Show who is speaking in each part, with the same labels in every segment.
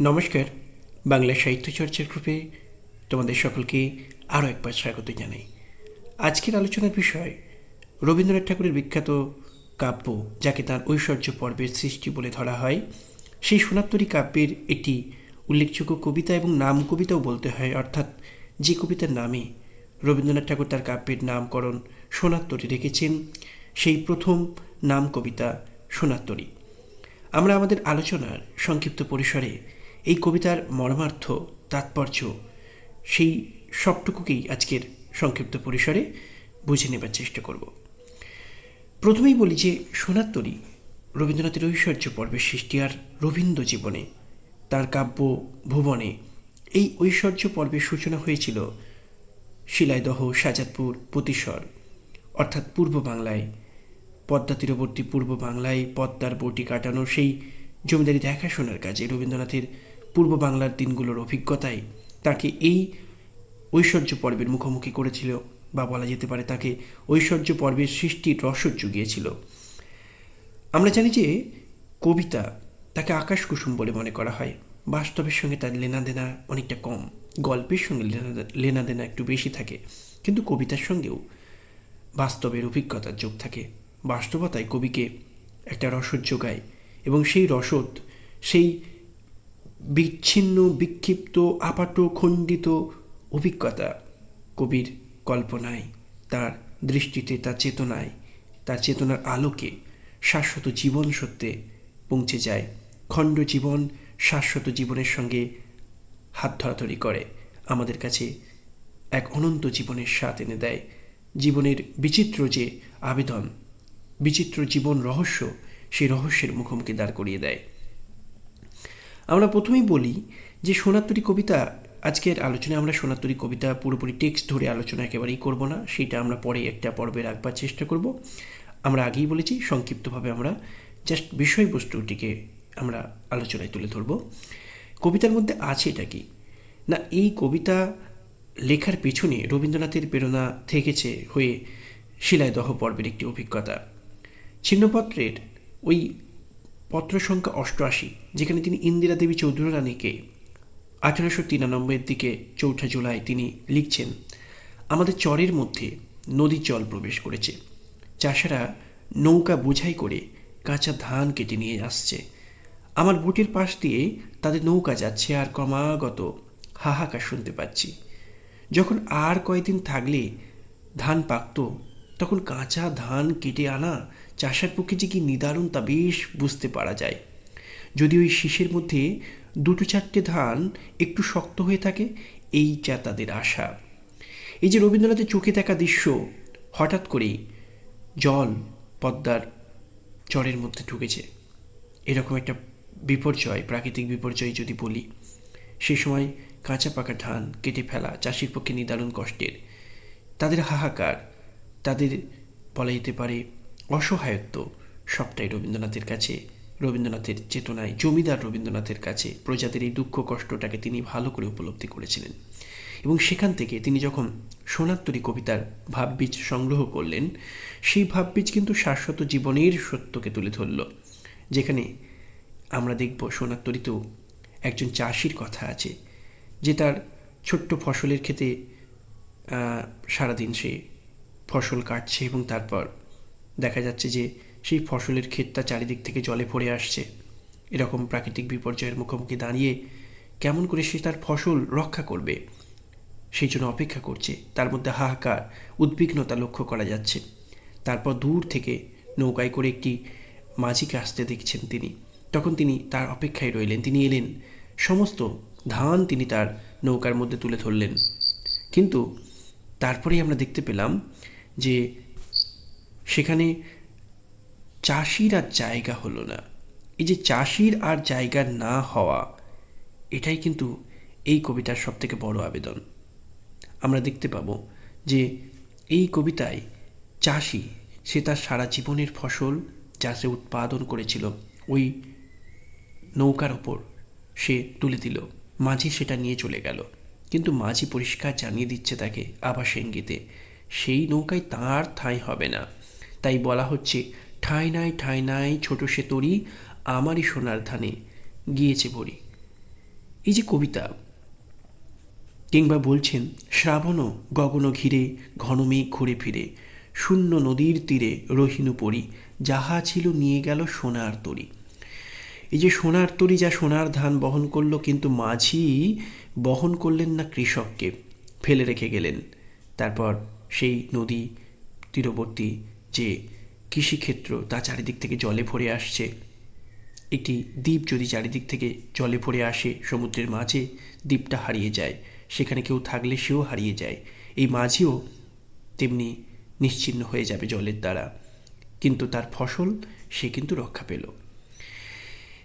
Speaker 1: নমস্কার, বাংলা সাহিত্য চর্চার গ্রুপে তোমাদের সকলকে আরও একবার স্বাগত জানাই। আজকের আলোচনার বিষয়, রবীন্দ্রনাথ ঠাকুরের বিখ্যাত কাব্য, যাকে তার ঐশ্বর্য পর্বের সৃষ্টি বলে ধরা হয়। সেই সোনাত্তরী কাব্যের একটি উল্লেখযোগ্য কবিতা এবং নাম কবিতাও বলতে হয়, অর্থাৎ যে কবিতার নামে রবীন্দ্রনাথ ঠাকুর তার কাব্যের নামকরণ সোনাত্তরী রেখেছেন, সেই প্রথম নাম কবিতা সোনাত্তরী। আমরা আমাদের আলোচনার সংক্ষিপ্ত পরিসরে এই কবিতার মর্মার্থ, তাৎপর্য সেই সবটুকুকেই আজকের সংক্ষিপ্ত পরিসরে বুঝে নেবার চেষ্টা করব। প্রথমেই বলি যে সোনাত্তরী রবীন্দ্রনাথের ঐশ্বর্য পর্বের সৃষ্টি আর রবীন্দ্র জীবনে তার কাব্য ভুবনে এই ঐশ্বর্য পর্বের সূচনা হয়েছিল শিলাইদহ সাজাদপুর প্রতিস্বর অর্থাৎ পূর্ব বাংলায়। পদ্মা তীরবর্তী পূর্ব বাংলায় পদ্মার বটি কাটানো সেই জমিদারি দেখাশোনার কাজে রবীন্দ্রনাথের পূর্ব বাংলার দিনগুলোর অভিজ্ঞতায় তাকে এই ঐশ্বর্য পর্বের মুখোমুখি করেছিল বা বলা যেতে পারে তাকে ঐশ্বর্য পর্বের সৃষ্টির রসদ জুগিয়েছিল। আমরা জানি যে কবিতা তাকে আকাশ কুসুম বলে মনে করা হয়। বাস্তবের সঙ্গে তার লেনাদেনা অনেকটা কম। গল্পের সঙ্গে লেনা- লেনাদেনা একটু বেশি থাকে। কিন্তু কবিতার সঙ্গেও বাস্তবের অভিজ্ঞতার যোগ থাকে। বাস্তবতায় কবিকে একটা রসদ যোগায় সেই রসদ, সেই বিচ্ছিন্ন, বিক্ষিপ্ত, আপাট, খণ্ডিত অভিজ্ঞতা কবির কল্পনায়, তার দৃষ্টিতে, তার চেতনায়, তার চেতনার আলোকে শাশ্বত জীবন সত্যে পৌঁছে যায়। খণ্ড জীবন শাশ্বত জীবনের সঙ্গে হাত ধরাধরি করে। আমাদের কাছে এক অনন্ত জীবনের স্বাদ এনে দেয়। জীবনের বিচিত্র যে আবেদন, বিচিত্র জীবন রহস্য সেই রহস্যের মুখোমুখি দাঁড় করিয়ে দেয়। আমরা প্রথমেই বলি যে সোনাত্তরী কবিতা, আজকের আলোচনায় আমরা সোনাত্তরী কবিতা পুরোপুরি টেক্সট ধরে আলোচনা একেবারেই করব না, সেটা আমরা পরে একটা পর্বে রাখবার চেষ্টা করব। আমরা আগেই বলেছি, সংক্ষিপ্তভাবে আমরা জাস্ট বিষয়বস্তুটিকে আমরা আলোচনায় তুলে ধরব। কবিতার মধ্যে আছে এটা কি? না, এই কবিতা লেখার পেছনে রবীন্দ্রনাথের প্রেরণা থেকেছে হয়ে শিলাইদহ পর্বের একটি অভিজ্ঞতা। ছিন্নপত্রের ওই পত্র সংখ্যা অষ্টআশি, যেখানে তিনি ইন্দিরা দেবী চৌধুরী রানীকে আঠেরোশো তিরানব্বইয়ের দিকে চৌঠা জুলাই তিনি লিখছেন, আমাদের চরের মধ্যে নদীর জল প্রবেশ করেছে। চাষারা নৌকা বোঝাই করে কাঁচা ধান কেটে নিয়ে আসছে। আমার বুটের পাশ দিয়ে তাদের নৌকা যাচ্ছে আর ক্রমাগত হাহাকার শুনতে পাচ্ছি। যখন আর কয়েকদিন থাকলে ধান পাকতো, তখন কাঁচা ধান কেটে আনা চাষার পক্ষে যে কি নিদারুণ তা বেশ বুঝতে পারা যায়। যদি ওই শীষের মধ্যে দুটো চারটে ধান একটু শক্ত হয়ে থাকে, এই যা তাদের আশা। এই যে রবীন্দ্রনাথের চোখে দেখা দৃশ্য, হঠাৎ করেই জল পদ্মার চরের মধ্যে ঢুকেছে। এরকম একটা বিপর্যয়, প্রাকৃতিক বিপর্যয় যদি বলি, সে সময় কাঁচা পাকা ধান কেটে ফেলা চাষির পক্ষে নিদারুণ কষ্টের। তাদের হাহাকার, তাদের বলা যেতে পারে অসহায়ত্ব, সবটাই রবীন্দ্রনাথের কাছে। রবীন্দ্রনাথের চেতনায়, জমিদার রবীন্দ্রনাথের কাছে প্রজাদের এই দুঃখ কষ্টটাকে তিনি ভালো করে উপলব্ধি করেছিলেন। এবং সেখান থেকে তিনি যখন সোনাত্তরী কবিতার ভাববীজ সংগ্রহ করলেন, সেই ভাববীজ কিন্তু শাশ্বত জীবনের সত্যকে তুলে ধরল। যেখানে আমরা দেখব সোনাত্তরীতেও একজন চাষির কথা আছে, যে তার ছোট্ট ফসলের ক্ষেতে সারাদিন সে ফসল কাটছে এবং তারপর দেখা যাচ্ছে যে সেই ফসলের ক্ষেতটা চারিদিক থেকে জলে ভরে আসছে। এরকম প্রাকৃতিক বিপর্যয়ের মুখোমুখি দাঁড়িয়ে কেমন করে সে তার ফসল রক্ষা করবে, সেই জন্য অপেক্ষা করছে। তার মধ্যে হাহাকার, উদ্বিগ্নতা লক্ষ্য করা যাচ্ছে। তারপর দূর থেকে নৌকায় করে একটি মাঝিকে আসতে দেখছেন তিনি। তখন তিনি তার অপেক্ষায় রইলেন। তিনি এলেন। সমস্ত ধান তিনি তার নৌকার মধ্যে তুলে ধরলেন। কিন্তু তারপরেই আমরা দেখতে পেলাম যে সেখানে চাষির আর জায়গা হলো না। এই যে চাষির আর জায়গা না হওয়া, এটাই কিন্তু এই কবিতার সবথেকে বড় আবেদন। আমরা দেখতে পাবো যে এই কবিতায় চাষি, সে তার সারা জীবনের ফসল যা সে উৎপাদন করেছিল, ওই নৌকার ওপর সে তুলে দিল, মাঝি সেটা নিয়ে চলে গেল। কিন্তু মাঝি পরিষ্কার জানিয়ে দিচ্ছে তাকে আবাস ইঙ্গিতে সেই নৌকায় তার ঠাঁই হবে না। তাই বলা হচ্ছে, ঠাঁই নাই নাই, ছোট সে তরি, আমারই সোনার ধানে গিয়েছে বড়ি। এই যে কবিতা, কিংবা বলছেন, শ্রাবণ গগন ঘিরে, ঘন মেঘ ঘুরে ফিরে, শূন্য নদীর তীরে রহিনু পরি, যাহা ছিল নিয়ে গেল সোনার তরি এই যে সোনার তরি যা সোনার ধান বহন করল, কিন্তু মাঝি বহন করলেন না কৃষককে, ফেলে রেখে গেলেন। তারপর সেই নদী তীরবর্তী যে কৃষিক্ষেত্র তা চারিদিক থেকে জলে ভরে আসছে। একটি দ্বীপ যদি চারিদিক থেকে জলে ভরে আসে, সমুদ্রের মাঝে দ্বীপটা হারিয়ে যায়, সেখানে কেউ থাকলে সেও হারিয়ে যায়। এই মাঝিও তেমনি নিশ্চিহ্ন হয়ে যাবে জলের দ্বারা। কিন্তু তার ফসল সে কিন্তু রক্ষা পেল।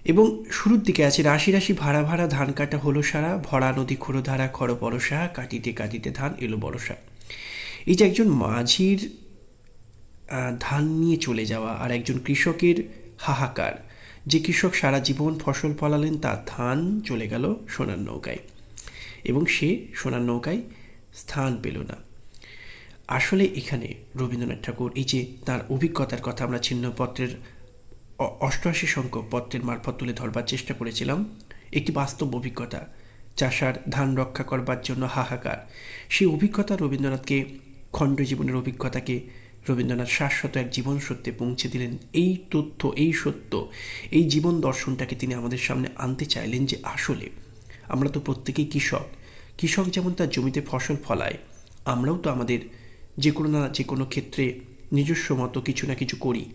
Speaker 1: এবং শুরুর দিকে আছে রাশি রাশি ভাড়া ভাড়া ধান কাটা হলো সারা, ভরা নদী খোরধারা খর পরশা কাটিতে কাটিতে ধান এলো বরসা এই যে একজন মাঝির ধান নিয়ে চলে যাওয়া আর একজন কৃষকের হাহাকার। যে কৃষক সারা জীবন ফসল ফলালেন, তার ধান চলে গেল সোনার নৌকায়। এবং সে সোনার নৌকায় স্থান পেল না। আসলে এখানে রবীন্দ্রনাথ ঠাকুর এই যে তার অভিজ্ঞতার কথা আমরা ছিন্নপত্রের অষ্টআশি সংখ্যক পত্রের মারফত তুলে ধরবার চেষ্টা করেছিলাম, একটি বাস্তব অভিজ্ঞতা। চাষার ধান রক্ষা করবার জন্য হাহাকার। সেই অভিজ্ঞতা রবীন্দ্রনাথকে খণ্ড জীবনের অভিজ্ঞতাকে রবীন্দ্রনাথ শাশ্বত এক জীবন সত্যে পৌঁছে দিলেন। এই তথ্য, এই সত্য, এই জীবন দর্শনটাকে তিনি আমাদের সামনে আনতে চাইলেন যে আসলে আমরা তো প্রত্যেকেই কৃষক। কৃষক যেমন তার জমিতে ফসল ফলায়, আমরাও তো আমাদের যে কোনো না যে কোনো ক্ষেত্রে নিজস্ব মতো কিছু না কিছু করি।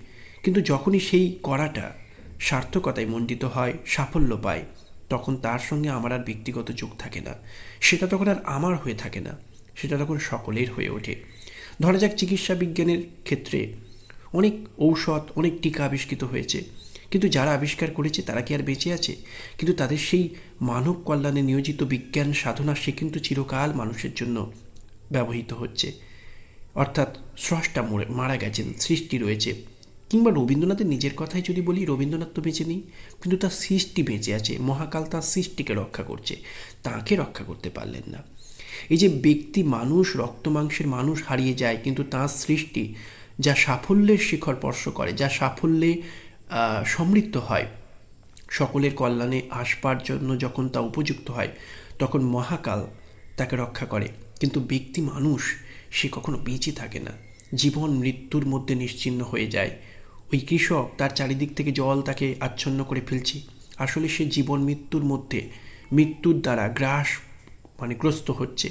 Speaker 1: কিন্তু যখনই সেই করাটা সার্থকতায় মণ্ডিত হয়, সাফল্য পায়, তখন তার সঙ্গে আমার আর ব্যক্তিগত যোগ থাকে না। সেটা তখন আর আমার হয়ে থাকে না। সেটা তখন সকলের হয়ে ওঠে। ধরা যাক চিকিৎসা বিজ্ঞানের ক্ষেত্রে অনেক ঔষধ, অনেক টিকা আবিষ্কৃত হয়েছে। কিন্তু যারা আবিষ্কার করেছে তারা কি আর বেঁচে আছে? কিন্তু তাদের সেই মানব কল্যাণে নিয়োজিত বিজ্ঞান সাধনা সে কিন্তু চিরকাল মানুষের জন্য ব্যবহৃত হচ্ছে। অর্থাৎ স্রষ্টা মরে, মারা গেছেন, সৃষ্টি রয়েছে। কিংবা রবীন্দ্রনাথের নিজের কথাই যদি বলি, রবীন্দ্রনাথ তো বেঁচে নেই। কিন্তু তার সৃষ্টি বেঁচে আছে, মহাকাল তার সৃষ্টিকে রক্ষা করছে। তাকে রক্ষা করতে পারলেন না। এই যে ব্যক্তি মানুষ, রক্ত মাংসের মানুষ হারিয়ে যায়, কিন্তু তাঁর সৃষ্টি যা সাফল্যের শিখর স্পর্শ করে, যা সাফল্যে সমৃদ্ধ হয়। সকলের কল্যাণে আসবার জন্য যখন তা উপযুক্ত হয়, তখন মহাকাল তাকে রক্ষা করে। কিন্তু ব্যক্তি মানুষ, সে কখনো বেঁচে থাকে না। জীবন মৃত্যুর মধ্যে নিশ্চিহ্ন হয়ে যায়। ওই কৃষক তার চারিদিক থেকে জল তাকে আচ্ছন্ন করে ফেলছে। আসলে সে জীবন মৃত্যুর মধ্যে, মৃত্যুর দ্বারা গ্রাস মানে গ্রস্ত হচ্ছে।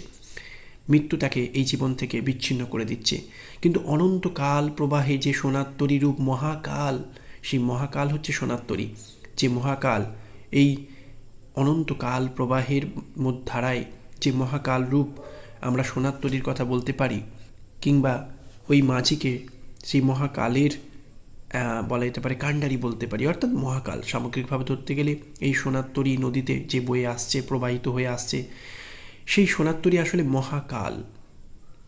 Speaker 1: মৃত্যু তাকে এই জীবন থেকে বিচ্ছিন্ন করে দিচ্ছে। কিন্তু অনন্তকাল প্রবাহে যে সোনাত্তরী রূপ মহাকাল, সেই মহাকাল হচ্ছে সোনাত্তরী। যে মহাকাল, এই অনন্তকাল প্রবাহের ধারায় যে মহাকাল রূপ আমরা সোনাত্তরীর কথা বলতে পারি, কিংবা ওই মাঝিকে সেই মহাকালের বলা যেতে পারে কাণ্ডারি বলতে পারি, অর্থাৎ মহাকাল। সামগ্রিকভাবে ধরতে গেলে এই সোনাত্তরী নদীতে যে বয়ে আসছে, প্রবাহিত হয়ে আসছে সেই সোনাত্তরী আসলে মহাকাল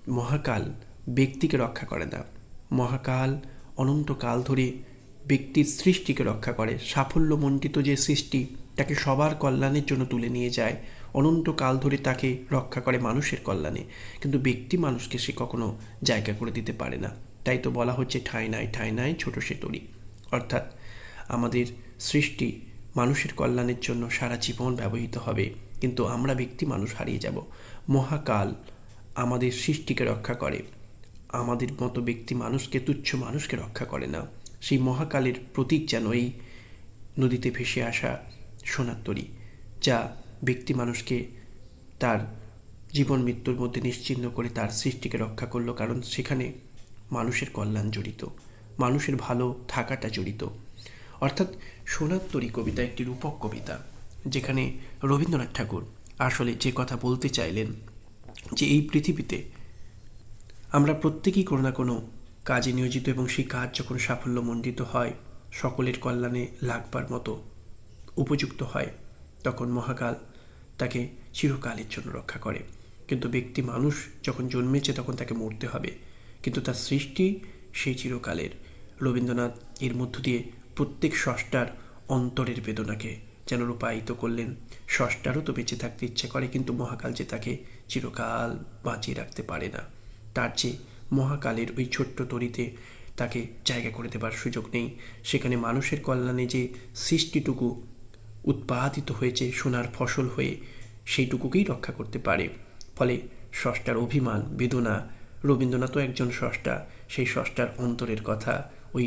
Speaker 1: মহাকাল ব্যক্তিকে রক্ষা করে না। মহাকাল অনন্তকাল ধরে ব্যক্তির সৃষ্টিকে রক্ষা করে। সাফল্যমণ্ডিত যে সৃষ্টি, তাকে সবার কল্যাণের জন্য তুলে নিয়ে যায়। অনন্তকাল ধরে তাকে রক্ষা করে মানুষের কল্যাণে। কিন্তু ব্যক্তি মানুষকে সে কখনো জায়গা করে দিতে পারে না। তাই তো বলা হচ্ছে, ঠাই নাই ঠাই নাই, ছোট সে তরি। অর্থাৎ আমাদের সৃষ্টি মানুষের কল্যাণের জন্য সারা জীবন ব্যবহৃত হবে। কিন্তু আমরা ব্যক্তি মানুষ হারিয়ে যাব। মহাকাল আমাদের সৃষ্টিকে রক্ষা করে। আমাদের মতো ব্যক্তি মানুষকে, তুচ্ছ মানুষকে রক্ষা করে না। সেই মহাকালের প্রতীক যেন এই নদীতে ভেসে আসা সোনার তরী, যা ব্যক্তি মানুষকে তার জীবন মৃত্যুর মধ্যে নিশ্চিহ্ন করে তার সৃষ্টিকে রক্ষা করল, কারণ সেখানে মানুষের কল্যাণ জড়িত, মানুষের ভালো থাকাটা জড়িত। অর্থাৎ সোনার তরী কবিতা একটি রূপক কবিতা। যেখানে রবীন্দ্রনাথ ঠাকুর আসলে যে কথা বলতে চাইলেন যে এই পৃথিবীতে আমরা প্রত্যেকেই কোনো না কোনো কাজে নিয়োজিত এবং সেই কাজ যখন সাফল্যমণ্ডিত হয়, সকলের কল্যাণে লাগবার মতো উপযুক্ত হয়, তখন মহাকাল তাকে চিরকালের জন্য রক্ষা করে। কিন্তু ব্যক্তি মানুষ যখন জন্মেছে তখন তাকে মরতে হবে। কিন্তু তার সৃষ্টি সেই চিরকালের। রবীন্দ্রনাথ এর মধ্য দিয়ে প্রত্যেক ষষ্ঠার অন্তরের বেদনাকে যেন রূপায়িত করলেন। ষষ্ঠারও তো বেঁচে থাকতে ইচ্ছে করে, কিন্তু মহাকাল যে তাকে চিরকাল বাঁচিয়ে রাখতে পারে না। তার যে মহাকালের ওই ছোট্ট তরিতে তাকে জায়গা করে দেবার সুযোগ নেই। সেখানে মানুষের কল্যাণে যে সৃষ্টিটুকু উৎপাদিত হয়েছে, সোনার ফসল হয়ে সেইটুকুকেই রক্ষা করতে পারে। ফলে ষষ্ঠার অভিমান, বেদনা রবীন্দ্রনাথও একজন ষষ্ঠা সেই ষষ্ঠার অন্তরের কথা ওই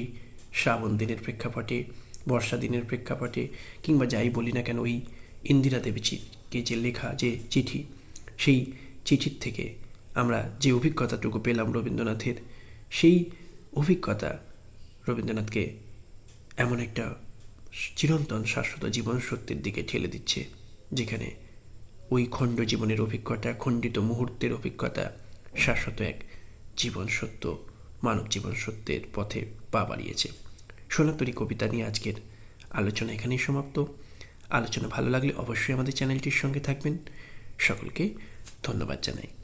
Speaker 1: শ্রাবণ দিনের প্রেক্ষাপটে বর্ষা দিনের প্রেক্ষাপটে কিংবা যাই বলি না কেন ওই ইন্দিরা দেবীকে যে লেখা, যে চিঠি, সেই চিঠির থেকে আমরা যে অভিজ্ঞতাটুকু পেলাম রবীন্দ্রনাথের, সেই অভিজ্ঞতা রবীন্দ্রনাথকে এমন একটা চিরন্তন শাশ্বত জীবন সত্যের দিকে ঠেলে দিচ্ছে, যেখানে ওই খণ্ড জীবনের অভিজ্ঞতা, খণ্ডিত মুহূর্তের অভিজ্ঞতা শাশ্বত এক জীবন সত্য মানব জীবন সত্যের পথে পা বাড়িয়েছে। সোনাতরী কবিতা নিয়ে আজকের আলোচনা এখানেই সমাপ্ত। আলোচনা ভালো লাগলে অবশ্যই আমাদের চ্যানেলটির সঙ্গে থাকবেন। সকলকে ধন্যবাদ জানাই।